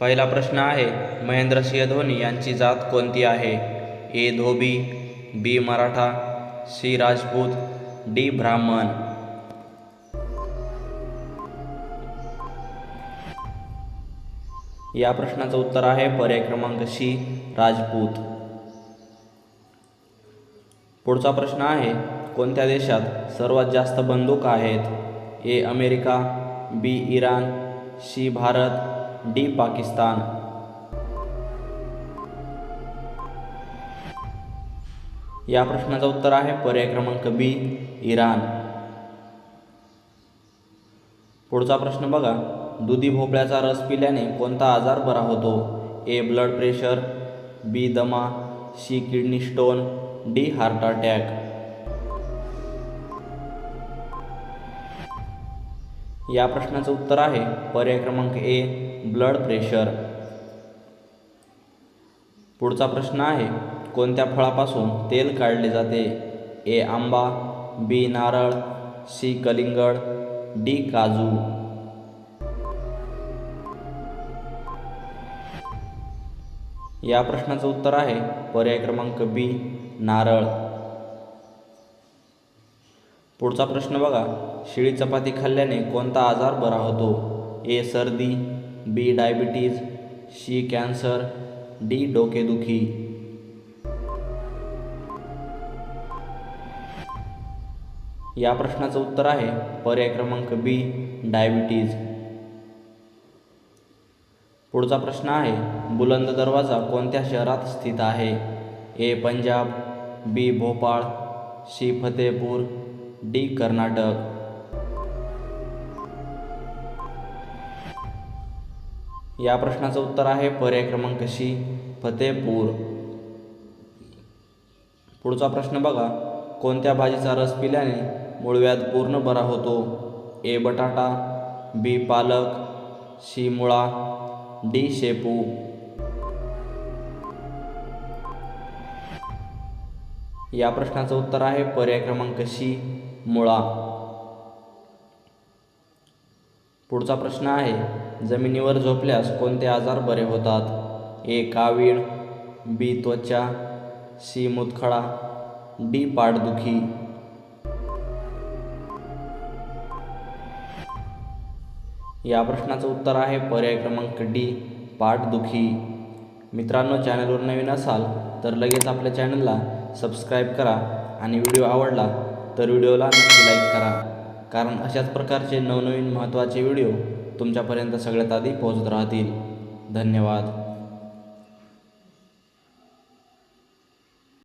पहिला प्रश्न आहे महेंद्रसिंह धोनी यांची जात कोणती आहे? A. Dhobi B. Maratha C. Rajput D. Brahmin. या प्रश्नाचं उत्तर आहे पर्याय क्रमांक सी राजपूत. पुढचा प्रश्न आहे कोणत्या देशात सर्वात जास्त बंदूक आहेत? A. America B. Iran C. Bharat D Pakistan. या प्रश्नाचं उत्तर आहे पर्याय क्रमांक बी इराण. पुढचा प्रश्न बघा. दुधी भोपळ्याचा रस पिल्याने कोणता आजार बरा होतो? ए ब्लड प्रेशर बी दमा C kidney stone D heart attack. या प्रश्नाचं उत्तर आहे पर्याय क्रमांक ए ब्लड प्रेशर. पुढचा प्रश्न आहे कोणत्या फळापासून तेल काढले जाते? ए आंबा बी नारळ सी कलिंगड डी काजू. या प्रश्नाचं उत्तर आहे पर्याय क्रमांक बी नारळ. पुढचा प्रश्न बघा शिळी चपाती खाल्ल्याने कोणता आजार बरा होतो? ए सर्दी B diabetes C cancer D डोकेदुखी. या प्रश्नाचं उत्तर आहे पर्याय क्रमांक बी डायबिटीज. पुढचा प्रश्न आहे बुलंद दरवाजा कोणत्या शहरात स्थित आहे? A Punjab B Bhopal C Fatehpur D Karnataka. या प्रश्नाचं उत्तर आहे पर्याय क्रमांक शी फतेपूर पुढचा प्रश्न बघा. कोणत्या भाजीचा रस पिल्याने मुळव्यात पूर्ण बरा होतो? ए बटाटा बी पालक सी मुळा डी शेपू. या प्रश्नाचं उत्तर आहे पर्याय क्रमांक शी मुळा. पुढचा प्रश्न आहे जमिनीवर झोपल्यास कोणते आजार बरे होतात? ए कावीळ बी त्वचा सी मुतखडा डी पाठदुखी. या प्रश्नाचं उत्तर आहे पर्याय क्रमांक डी पाठदुखी. मित्रांनो चॅनलवर नवीन असाल तर लगेच आपल्या चॅनलला सबस्क्राईब करा आणि व्हिडिओ आवडला तर व्हिडिओला नक्की लाईक करा. कारण अशाच प्रकारचे नवनवीन महत्त्वाचे व्हिडिओ तुमच्यापर्यंत सगळ्यात आधी पोहोचत राहतील. धन्यवाद.